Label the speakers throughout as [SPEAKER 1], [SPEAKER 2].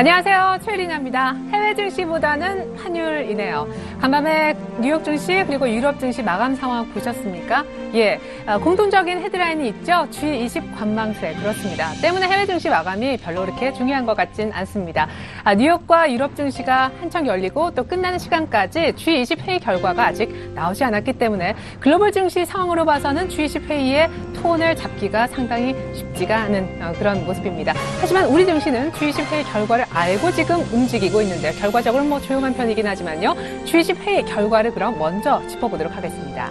[SPEAKER 1] 안녕하세요. 최리나입니다. 해외 증시보다는 환율이네요. 간밤에 뉴욕 증시 그리고 유럽 증시 마감 상황 보셨습니까? 예, 아, 공통적인 헤드라인이 있죠. G20 관망세 그렇습니다. 때문에 해외 증시 마감이 별로 그렇게 중요한 것 같진 않습니다. 아, 뉴욕과 유럽 증시가 한창 열리고 또 끝나는 시간까지 G20 회의 결과가 아직 나오지 않았기 때문에 글로벌 증시 상황으로 봐서는 G20 회의의 톤을 잡기가 상당히 쉽지가 않은 어, 그런 모습입니다. 하지만 우리 증시는 G20 회의 결과를 알고 지금 움직이고 있는데 결과적으로 뭐 조용한 편이긴 하지만요. G20 회의 결과를 그럼 먼저 짚어보도록 하겠습니다.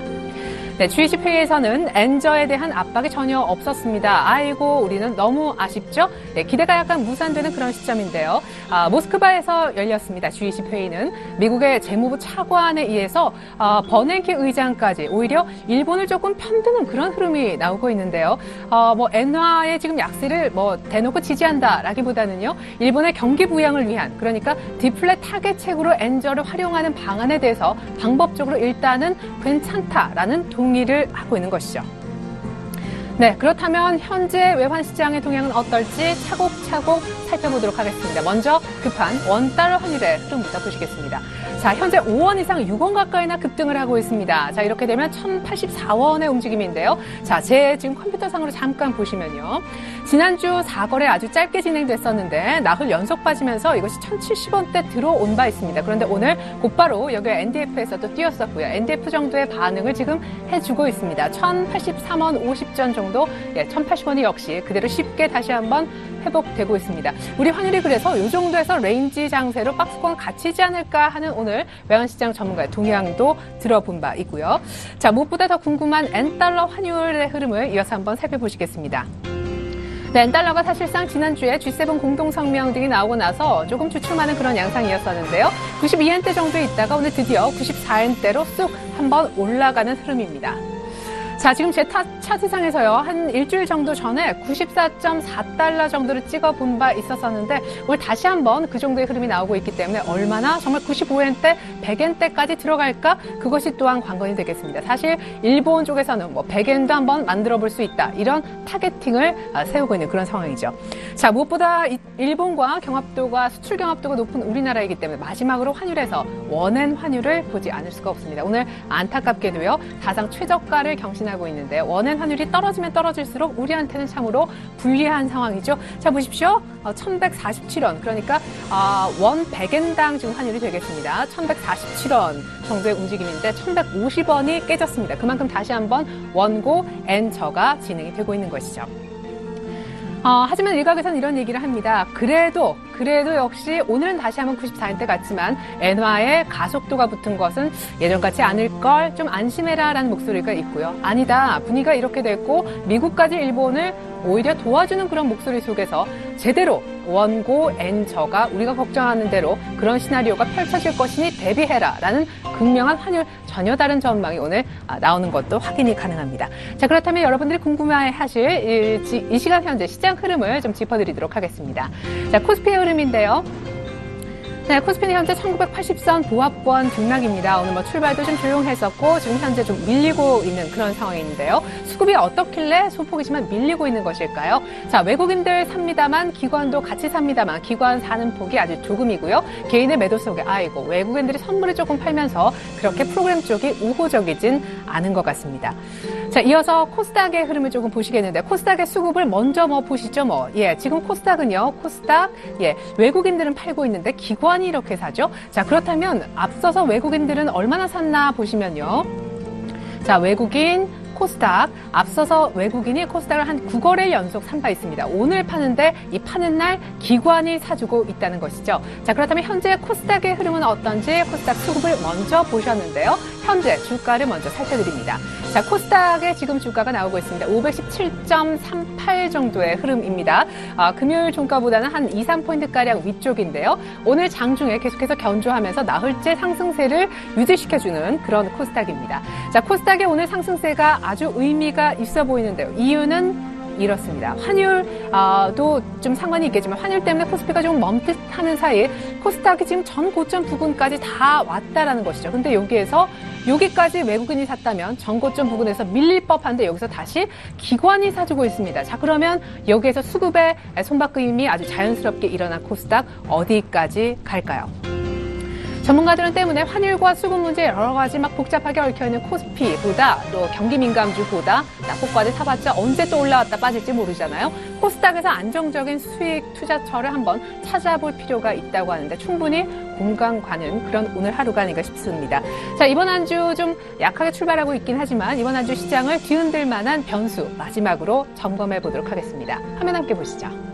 [SPEAKER 1] 네, G20 회의에서는 엔저에 대한 압박이 전혀 없었습니다. 아이고, 우리는 너무 아쉽죠? 네, 기대가 약간 무산되는 그런 시점인데요. 아, 모스크바에서 열렸습니다. G20 회의는 미국의 재무부 차관에 의해서 아, 버냉키 의장까지 오히려 일본을 조금 편드는 그런 흐름이 나오고 있는데요. 아, 뭐 엔화의 지금 약세를 뭐 대놓고 지지한다라기보다는요. 일본의 경기 부양을 위한 그러니까 디플레 타겟책으로 엔저를 활용하는 방안에 대해서 방법적으로 일단은 괜찮다라는 동 동의를 하고 있는 것이죠. 네, 그렇다면 현재 외환 시장의 동향은 어떨지 차곡차곡 살펴보도록 하겠습니다. 먼저 급한 원달러 환율의 흐름 부터 보시겠습니다. 자, 현재 5원 이상 6원 가까이나 급등을 하고 있습니다. 자, 이렇게 되면 1084원의 움직임인데요. 자, 제 지금 컴퓨터상으로 잠깐 보시면요. 지난주 4거래 아주 짧게 진행됐었는데 나흘 연속 빠지면서 이것이 1070원대 들어온 바 있습니다. 그런데 오늘 곧바로 여기 NDF에서 도 뛰었었고요. NDF 정도의 반응을 지금 해주고 있습니다. 1083원 50전 정도, 예, 1080원이 역시 그대로 쉽게 다시 한번 회복되고 있습니다. 우리 환율이 그래서 이 정도에서 레인지 장세로 박스권 갇히지 않을까 하는 오늘 외환시장 전문가의 동향도 들어본 바 있고요. 자, 무엇보다 더 궁금한 엔달러 환율의 흐름을 이어서 한번 살펴보시겠습니다. 네, 엔달러가 사실상 지난주에 G7 공동성명 등이 나오고 나서 조금 주춤하는 그런 양상이었었는데요. 92엔대 정도에 있다가 오늘 드디어 94엔대로 쑥 한번 올라가는 흐름입니다. 자, 지금 제 타, 차트상에서요, 한 일주일 정도 전에 94.4달러 정도를 찍어 본 바 있었었는데, 오늘 다시 한번 그 정도의 흐름이 나오고 있기 때문에 얼마나 정말 95엔대, 100엔대까지 들어갈까? 그것이 또한 관건이 되겠습니다. 사실 일본 쪽에서는 뭐 100엔도 한번 만들어 볼 수 있다. 이런 타겟팅을 아, 세우고 있는 그런 상황이죠. 자, 무엇보다 일본과 경합도가, 수출 경합도가 높은 우리나라이기 때문에 마지막으로 환율에서 원엔 환율을 보지 않을 수가 없습니다. 오늘 안타깝게도요, 사상 최저가를 경신한 나타나고 있는데 원엔 환율이 떨어지면 떨어질수록 우리한테는 참으로 불리한 상황이죠. 자 보십시오. 1147원 어, 그러니까 아, 원 100엔당 지금 환율이 되겠습니다. 1147원 정도의 움직임인데 1150원이 깨졌습니다. 그만큼 다시 한번 원고 엔저가 진행이 되고 있는 것이죠. 어, 하지만 일각에서는 이런 얘기를 합니다. 그래도 그래도 역시 오늘은 다시 한번 94엔대 같지만 엔화의 가속도가 붙은 것은 예전같이 않을 걸 좀 안심해라라는 목소리가 있고요. 아니다. 분위기가 이렇게 됐고 미국까지 일본을 오히려 도와주는 그런 목소리 속에서 제대로 원고 엔저가 우리가 걱정하는 대로 그런 시나리오가 펼쳐질 것이니 대비해라 라는 극명한 환율 전혀 다른 전망이 오늘 아, 나오는 것도 확인이 가능합니다. 자 그렇다면 여러분들이 궁금해하실 이 시간 현재 시장 흐름을 좀 짚어드리도록 하겠습니다. 자 코스피의 흐름인데요. 네, 코스피는 현재 1980선 보합권 등락입니다. 오늘 뭐 출발도 좀 조용했었고 지금 현재 좀 밀리고 있는 그런 상황인데요. 수급이 어떻길래 소폭이지만 밀리고 있는 것일까요? 자, 외국인들 삽니다만 기관도 같이 삽니다만 기관 사는 폭이 아주 조금이고요. 개인의 매도 속에 아이고 외국인들이 선물을 조금 팔면서 그렇게 프로그램 쪽이 우호적이진 않은 것 같습니다. 자, 이어서 코스닥의 흐름을 조금 보시겠는데 코스닥의 수급을 먼저 뭐 보시죠, 뭐. 예, 지금 코스닥은요. 코스닥 예, 외국인들은 팔고 있는데 기관이 이렇게 사죠. 자, 그렇다면 앞서서 외국인들은 얼마나 샀나 보시면요. 자, 외국인 코스닥 앞서서 외국인이 코스닥을 한 9거래일 연속 산 바 있습니다. 오늘 파는데 이 파는 날 기관이 사주고 있다는 것이죠. 자 그렇다면 현재 코스닥의 흐름은 어떤지 코스닥 수급을 먼저 보셨는데요. 현재 주가를 먼저 살펴드립니다. 자 코스닥의 지금 주가가 나오고 있습니다. 517.38 정도의 흐름입니다. 아, 금요일 종가보다는 한 2, 3포인트가량 위쪽인데요. 오늘 장중에 계속해서 견조하면서 나흘째 상승세를 유지시켜주는 그런 코스닥입니다. 자 코스닥의 오늘 상승세가 아주 의미가 있어 보이는데요. 이유는 이렇습니다. 환율도 좀 상관이 있겠지만 환율 때문에 코스피가 좀 멈칫하는 사이에 코스닥이 지금 전 고점 부근까지 다 왔다라는 것이죠. 근데 여기에서 여기까지 외국인이 샀다면 정고점 부근에서 밀릴 법한데 여기서 다시 기관이 사주고 있습니다. 자, 그러면 여기에서 수급의 손바뀜이 아주 자연스럽게 일어난 코스닥 어디까지 갈까요? 전문가들은 때문에 환율과 수급 문제 여러 가지 막 복잡하게 얽혀있는 코스피보다 또 경기 민감주보다 낙폭과대 사봤자 언제 또 올라왔다 빠질지 모르잖아요. 코스닥에서 안정적인 수익 투자처를 한번 찾아볼 필요가 있다고 하는데 충분히 공감 가는 그런 오늘 하루가 아닌가 싶습니다. 자, 이번 한 주 좀 약하게 출발하고 있긴 하지만 이번 한 주 시장을 뒤흔들 만한 변수 마지막으로 점검해 보도록 하겠습니다. 화면 함께 보시죠.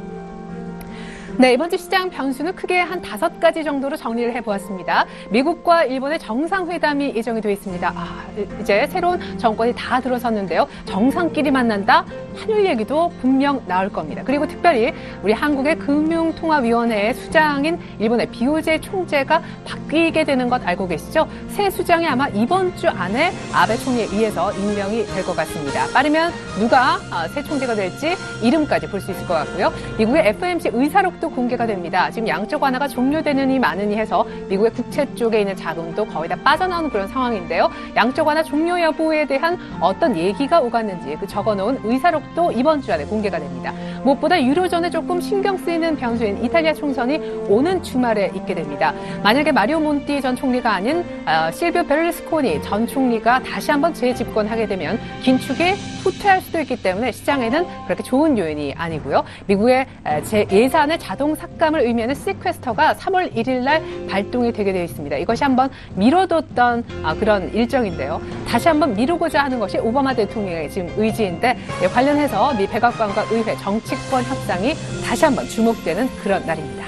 [SPEAKER 1] 네, 이번 주 시장 변수는 크게 한 다섯 가지 정도로 정리를 해보았습니다. 미국과 일본의 정상회담이 예정이 되어 있습니다. 아, 이제 새로운 정권이 다 들어섰는데요. 정상끼리 만난다? 환율 얘기도 분명 나올 겁니다. 그리고 특별히 우리 한국의 금융통화위원회의 수장인 일본의 비오제 총재가 바뀌게 되는 것 알고 계시죠? 새 수장이 아마 이번 주 안에 아베 총리에 의해서 임명이 될 것 같습니다. 빠르면 누가 아, 새 총재가 될지 이름까지 볼 수 있을 것 같고요. 미국의 FMC 의사록도 또 공개가 됩니다. 지금 양적 완화가 종료되느니 마느니 해서 미국의 국채 쪽에 있는 자금도 거의 다 빠져나오는 그런 상황인데요. 양적 완화 종료 여부에 대한 어떤 얘기가 오갔는지 그 적어놓은 의사록도 이번 주 안에 공개가 됩니다. 무엇보다 유로존에 조금 신경 쓰이는 변수인 이탈리아 총선이 오는 주말에 있게 됩니다. 만약에 마리오 몬티 전 총리가 아닌 어, 실비오 베를스코니 전 총리가 다시 한번 재집권하게 되면 긴축이 후퇴할 수도 있기 때문에 시장에는 그렇게 좋은 요인이 아니고요. 미국의 제 예산의 자동 삭감을 의미하는 시퀘스터가 3월 1일 날 발동이 되게 되어 있습니다. 이것이 한번 미뤄뒀던 아, 그런 일정인데요. 다시 한번 미루고자 하는 것이 오바마 대통령의 지금 의지인데 관련해서 미 백악관과 의회 정치권 협상이 다시 한번 주목되는 그런 날입니다.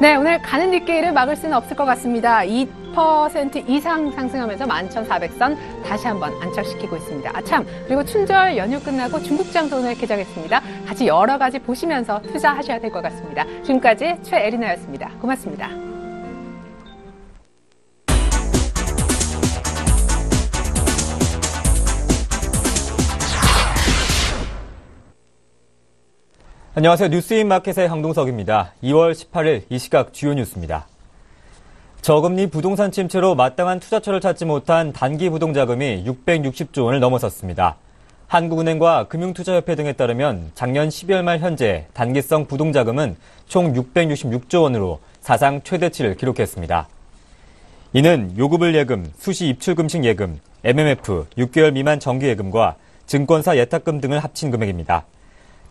[SPEAKER 1] 네, 오늘 가는 뒷길을 막을 수는 없을 것 같습니다. 2% 이상 상승하면서 11,400선 다시 한번 안착시키고 있습니다. 아참, 그리고 춘절 연휴 끝나고 중국장도 오늘 개장했습니다. 같이 여러 가지 보시면서 투자하셔야 될 것 같습니다. 지금까지 최에리나였습니다. 고맙습니다.
[SPEAKER 2] 안녕하세요. 뉴스인 마켓의 황동석입니다. 2월 18일 이 시각 주요 뉴스입니다. 저금리 부동산 침체로 마땅한 투자처를 찾지 못한 단기 부동 자금이 660조 원을 넘어섰습니다. 한국은행과 금융투자협회 등에 따르면 작년 12월 말 현재 단기성 부동 자금은 총 666조 원으로 사상 최대치를 기록했습니다. 이는 요구불 예금, 수시 입출금식 예금, MMF, 6개월 미만 정기 예금과 증권사 예탁금 등을 합친 금액입니다.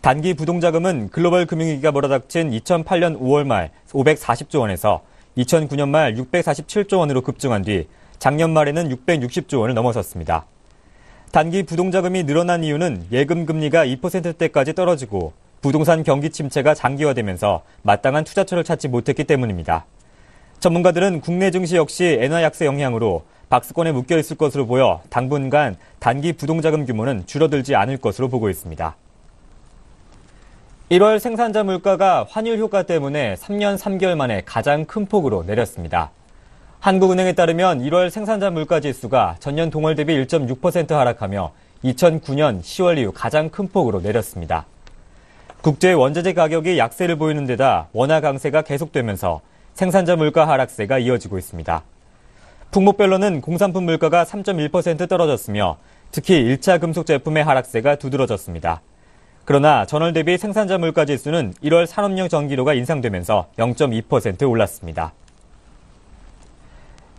[SPEAKER 2] 단기 부동자금은 글로벌 금융위기가 몰아닥친 2008년 5월 말 540조 원에서 2009년 말 647조 원으로 급증한 뒤 작년 말에는 660조 원을 넘어섰습니다. 단기 부동자금이 늘어난 이유는 예금 금리가 2%대까지 떨어지고 부동산 경기 침체가 장기화되면서 마땅한 투자처를 찾지 못했기 때문입니다. 전문가들은 국내 증시 역시 엔화 약세 영향으로 박스권에 묶여 있을 것으로 보여 당분간 단기 부동자금 규모는 줄어들지 않을 것으로 보고 있습니다. 1월 생산자 물가가 환율 효과 때문에 3년 3개월 만에 가장 큰 폭으로 내렸습니다. 한국은행에 따르면 1월 생산자 물가 지수가 전년 동월 대비 1.6% 하락하며 2009년 10월 이후 가장 큰 폭으로 내렸습니다. 국제 원자재 가격이 약세를 보이는 데다 원화 강세가 계속되면서 생산자 물가 하락세가 이어지고 있습니다. 품목별로는 공산품 물가가 3.1% 떨어졌으며 특히 1차 금속 제품의 하락세가 두드러졌습니다. 그러나 전월 대비 생산자 물가 지수는 1월 산업용 전기료가 인상되면서 0.2% 올랐습니다.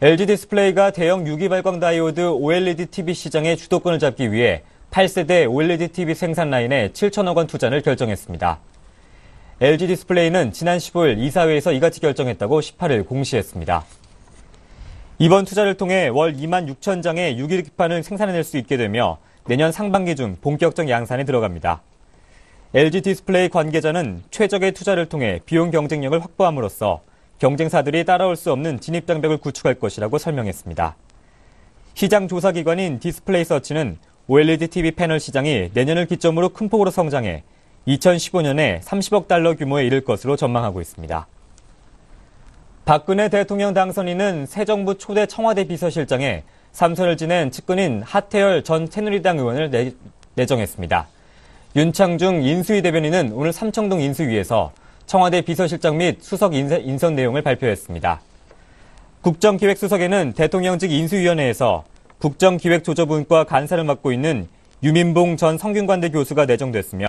[SPEAKER 2] LG 디스플레이가 대형 유기 발광 다이오드 OLED TV 시장의 주도권을 잡기 위해 8세대 OLED TV 생산 라인에 7천억 원 투자를 결정했습니다. LG 디스플레이는 지난 15일 이사회에서 이같이 결정했다고 18일 공시했습니다. 이번 투자를 통해 월 2만 6천 장의 유기기판을 생산해낼 수 있게 되며 내년 상반기 중 본격적 양산에 들어갑니다. LG 디스플레이 관계자는 최적의 투자를 통해 비용 경쟁력을 확보함으로써 경쟁사들이 따라올 수 없는 진입 장벽을 구축할 것이라고 설명했습니다. 시장 조사 기관인 디스플레이 서치는 OLED TV 패널 시장이 내년을 기점으로 큰 폭으로 성장해 2015년에 30억 달러 규모에 이를 것으로 전망하고 있습니다. 박근혜 대통령 당선인은 새 정부 초대 청와대 비서실장에 삼선을 지낸 측근인 하태열 전 새누리당 의원을 내, 내정했습니다. 윤창중 인수위 대변인은 오늘 삼청동 인수위에서 청와대 비서실장 및 수석 인선 내용을 발표했습니다. 국정기획수석에는 대통령직 인수위원회에서 국정기획조정부과 간사를 맡고 있는 유민봉 전 성균관대 교수가 내정됐으며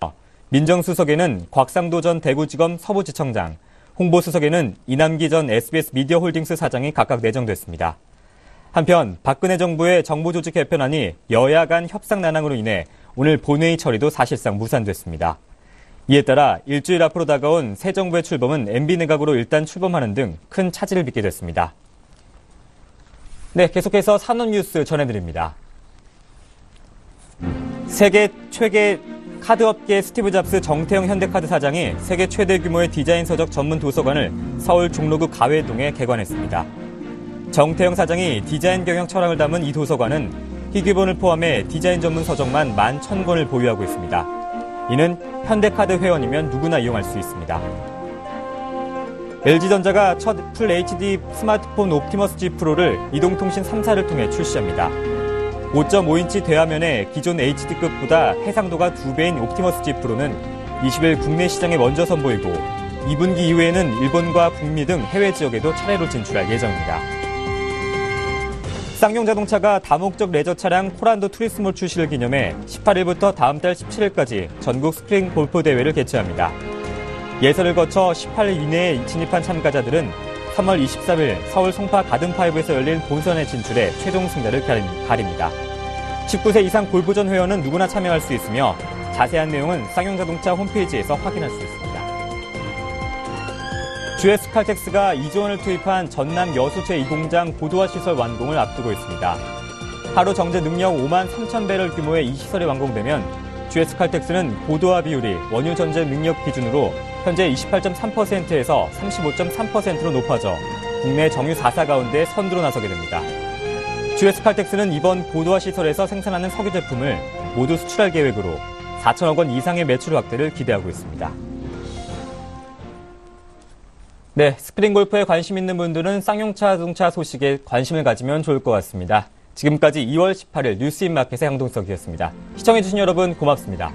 [SPEAKER 2] 민정수석에는 곽상도 전 대구지검 서부지청장, 홍보수석에는 이남기 전 SBS 미디어홀딩스 사장이 각각 내정됐습니다. 한편 박근혜 정부의 정보조직 개편안이 여야 간 협상 난항으로 인해 오늘 본회의 처리도 사실상 무산됐습니다. 이에 따라 일주일 앞으로 다가온 새 정부의 출범은 MB 내각으로 일단 출범하는 등 큰 차질을 빚게 됐습니다. 네, 계속해서 산업 뉴스 전해드립니다. 세계 최대 카드업계 스티브 잡스 정태영 현대카드 사장이 세계 최대 규모의 디자인 서적 전문 도서관을 서울 종로구 가회동에 개관했습니다. 정태영 사장이 디자인 경영 철학을 담은 이 도서관은 희귀본을 포함해 디자인 전문 서적만 11,000권을 보유하고 있습니다. 이는 현대카드 회원이면 누구나 이용할 수 있습니다. LG전자가 첫 풀 HD 스마트폰 옵티머스 G 프로를 이동통신 3사를 통해 출시합니다. 5.5인치 대화면에 기존 HD급보다 해상도가 2배인 옵티머스 G 프로는 20일 국내 시장에 먼저 선보이고 2분기 이후에는 일본과 북미 등 해외 지역에도 차례로 진출할 예정입니다. 쌍용 자동차가 다목적 레저 차량 코란도 투리스몰 출시를 기념해 18일부터 다음 달 17일까지 전국 스프링 골프 대회를 개최합니다. 예선을 거쳐 18일 이내에 진입한 참가자들은 3월 23일 서울 송파 가든파이브에서 열린 본선에 진출해 최종 승자를 가립니다. 19세 이상 골프전 회원은 누구나 참여할 수 있으며 자세한 내용은 쌍용자동차 홈페이지에서 확인할 수 있습니다. GS 칼텍스가 2조 원을 투입한 전남 여수 제2공장 고도화 시설 완공을 앞두고 있습니다. 하루 정제 능력 5만 3천 배럴 규모의 이 시설이 완공되면 GS 칼텍스는 고도화 비율이 원유 전제 능력 기준으로 현재 28.3%에서 35.3%로 높아져 국내 정유 4사 가운데 선두로 나서게 됩니다. GS 칼텍스는 이번 고도화 시설에서 생산하는 석유 제품을 모두 수출할 계획으로 4천억 원 이상의 매출 확대를 기대하고 있습니다. 네, 스프링 골프에 관심 있는 분들은 쌍용차 자동차 소식에 관심을 가지면 좋을 것 같습니다. 지금까지 2월 18일 뉴스인 마켓의 양동석이었습니다. 시청해주신 여러분 고맙습니다.